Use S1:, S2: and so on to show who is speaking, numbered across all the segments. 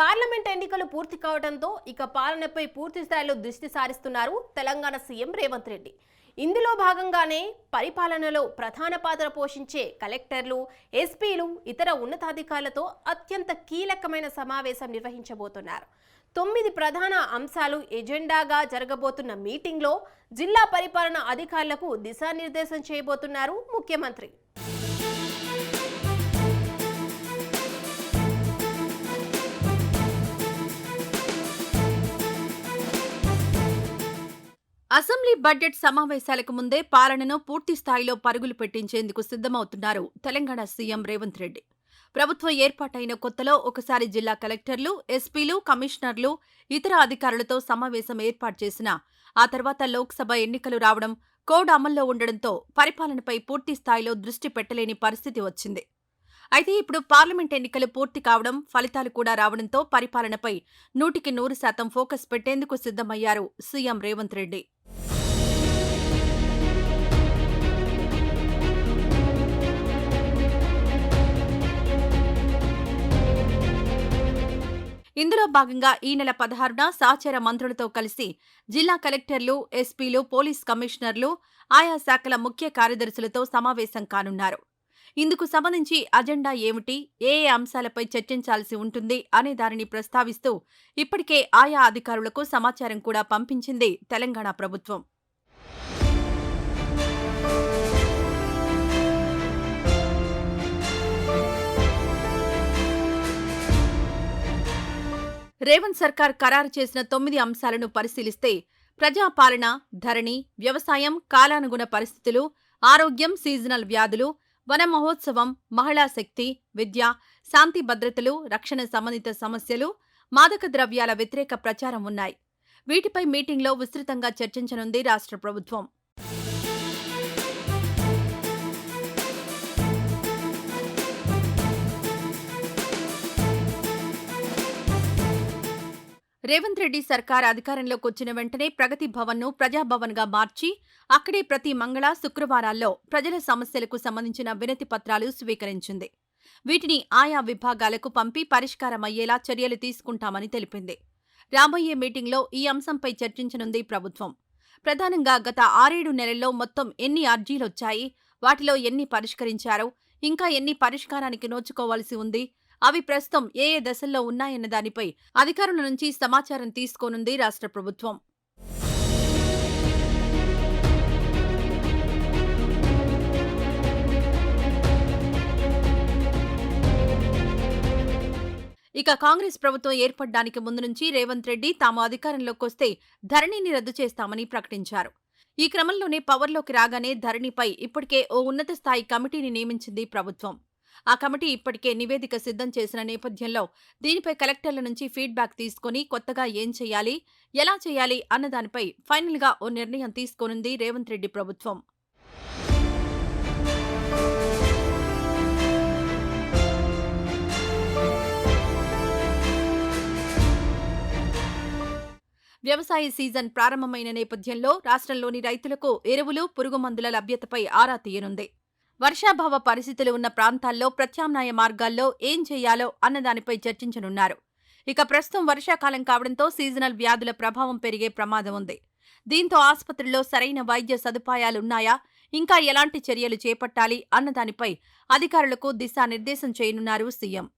S1: Parliament ఎన్నికలు పూర్తి కావడంతో ఇక పాలనపై పూర్తి స్థాయిలో దృష్టి సారిస్తున్నారు తెలంగాణ సీఎం రేవంత్ రెడ్డి. ఇందులో భాగంగానే పరిపాలనలో ప్రధాన పాత్ర పోషించే కలెక్టర్లు ఎస్పీలు ఇతర ఉన్నతాధికారులతో అత్యంత కీలకమైన సమావేశం నిర్వహించబోతున్నారు. తొమ్మిది ప్రధాన అంశాలు ఎజెండాగా జరగబోతున్న మీటింగ్లో జిల్లా పరిపాలన అధికారులకు దిశానిర్దేశం చేయబోతున్నారు ముఖ్యమంత్రి.
S2: అసెంబ్లీ బడ్జెట్ సమావేశాలకు ముందే పాలనను పూర్తి స్థాయిలో పరుగులు పెట్టించేందుకు సిద్ధమవుతున్నారు తెలంగాణ సీఎం రేవంత్ రెడ్డి. ప్రభుత్వం ఏర్పాటైన కొత్తలో ఒకసారి జిల్లా కలెక్టర్లు ఎస్పీలు కమిషనర్లు ఇతర అధికారులతో సమావేశం ఏర్పాటు చేసిన ఆ తర్వాత లోక్సభ ఎన్నికలు రావడం కోడ్ అమల్లో ఉండడంతో పరిపాలనపై పూర్తి స్థాయిలో దృష్టి పెట్టలేని పరిస్థితి వచ్చింది. అయితే ఇప్పుడు పార్లమెంట్ ఎన్నికలు పూర్తి కావడం ఫలితాలు కూడా రావడంతో పరిపాలనపై నూటికి నూరు శాతం ఫోకస్ పెట్టేందుకు సిద్ధమయ్యారు సీఎం రేవంత్ రెడ్డి. ఇందులో భాగంగా ఈ నెల పదహారున సహచర మంత్రులతో కలిసి జిల్లా కలెక్టర్లు ఎస్పీలు పోలీస్ కమిషనర్లు ఆయా శాఖల ముఖ్య కార్యదర్శులతో సమావేశం కానున్నారు. ఇందుకు సంబంధించి అజెండా ఏమిటి? ఏ ఏ అంశాలపై చర్చించాల్సి ఉంటుంది అనే దానిని ప్రస్తావిస్తూ ఇప్పటికే ఆయా అధికారులకు సమాచారం కూడా పంపించింది తెలంగాణ ప్రభుత్వం. రేవంత్ సర్కార్ ఖరారు చేసిన తొమ్మిది అంశాలను పరిశీలిస్తే ప్రజాపాలన ధరణి వ్యవసాయం కాలానుగుణ పరిస్థితులు ఆరోగ్యం సీజనల్ వ్యాధులు వన మహోత్సవం మహిళా శక్తి విద్య శాంతి భద్రతలు రక్షణ సంబంధిత సమస్యలు మాదక ద్రవ్యాల వ్యతిరేక ప్రచారం ఉన్నాయి. వీటిపై మీటింగ్లో విస్తృతంగా చర్చించనుంది రాష్ట్ర ప్రభుత్వం. రేవంత్ రెడ్డి సర్కార్ అధికారంలోకి వచ్చిన వెంటనే ప్రగతి భవన్ను ప్రజాభవన్గా మార్చి అక్కడే ప్రతి మంగళ శుక్రవారాల్లో ప్రజల సమస్యలకు సంబంధించిన వినతి పత్రాలు స్వీకరించింది. వీటిని ఆయా విభాగాలకు పంపి పరిష్కారమయ్యేలా చర్యలు తీసుకుంటామని తెలిపింది. రాబోయే మీటింగ్లో ఈ అంశంపై చర్చించనుంది ప్రభుత్వం. ప్రధానంగా గత ఆరేడు నెలల్లో మొత్తం ఎన్ని అర్జీలొచ్చాయి వాటిలో ఎన్ని పరిష్కరించారో ఇంకా ఎన్ని పరిష్కారానికి నోచుకోవాల్సి ఉంది అవి ప్రస్తుతం ఏ ఏ దశల్లో ఉన్నాయన్న దానిపై అధికారుల నుంచి సమాచారం తీసుకోనుంది రాష్ట్ర ప్రభుత్వం. ఇక కాంగ్రెస్ ప్రభుత్వం ఏర్పడడానికి ముందు నుంచి రేవంత్ రెడ్డి తాము అధికారంలోకి వస్తే ధరణిని రద్దు చేస్తామని ప్రకటించారు. ఈ క్రమంలోనే పవర్లోకి రాగానే ధరణిపై ఇప్పటికే ఓ ఉన్నత స్థాయి కమిటీని నియమించింది ప్రభుత్వం. ఆ కమిటీ ఇప్పటికే నివేదిక సిద్ధం చేసిన నేపథ్యంలో దీనిపై కలెక్టర్ల నుంచి ఫీడ్బ్యాక్ తీసుకుని కొత్తగా ఏం చేయాలి ఎలా చేయాలి అన్నదానిపై ఫైనల్గా ఓ నిర్ణయం తీసుకోనుంది రేవంత్ రెడ్డి ప్రభుత్వం. వ్యవసాయ సీజన్ ప్రారంభమైన నేపథ్యంలో రాష్ట్రంలోని రైతులకు ఎరువులు పురుగుమందుల లభ్యతపై ఆరా తీయనుంది. వర్షాభావ పరిస్థితులు ఉన్న ప్రాంతాల్లో ప్రత్యామ్నాయ మార్గాల్లో ఏం చేయాలో అన్నదానిపై చర్చించనున్నారు. ఇక ప్రస్తుతం వర్షాకాలం కావడంతో సీజనల్ వ్యాధుల ప్రభావం పెరిగే ప్రమాదం ఉంది. దీంతో ఆసుపత్రుల్లో సరైన వైద్య సదుపాయాలున్నాయా? ఇంకా ఎలాంటి చర్యలు చేపట్టాలి? అన్నదానిపై అధికారులకు దిశానిర్దేశం చేయనున్నారు సీఎం.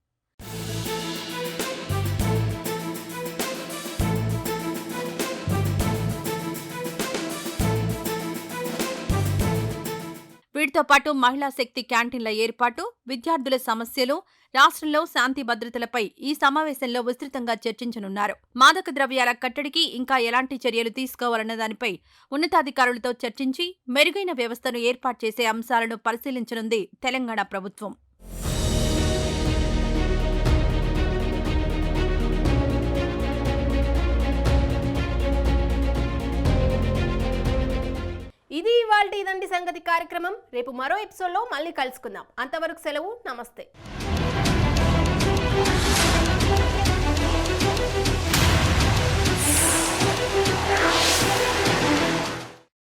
S2: వీటితో పాటు మహిళా శక్తి క్యాంటీన్ల ఏర్పాటు విద్యార్థుల సమస్యలు రాష్ట్రంలో శాంతి భద్రతలపై ఈ సమావేశంలో విస్తృతంగా చర్చించనున్నారు. మాదక ద్రవ్యాల కట్టడికి ఇంకా ఎలాంటి చర్యలు తీసుకోవాలన్న దానిపై ఉన్నతాధికారులతో చర్చించి మెరుగైన వ్యవస్థను ఏర్పాటు చేసే అంశాలను పరిశీలించనుంది తెలంగాణ ప్రభుత్వం.
S1: సంగతి కార్యక్రమం రేపు మరో ఎపిసోడ్లో మళ్ళీ కలుసుకుందాం. అంతవరకు సెలవు నమస్తే.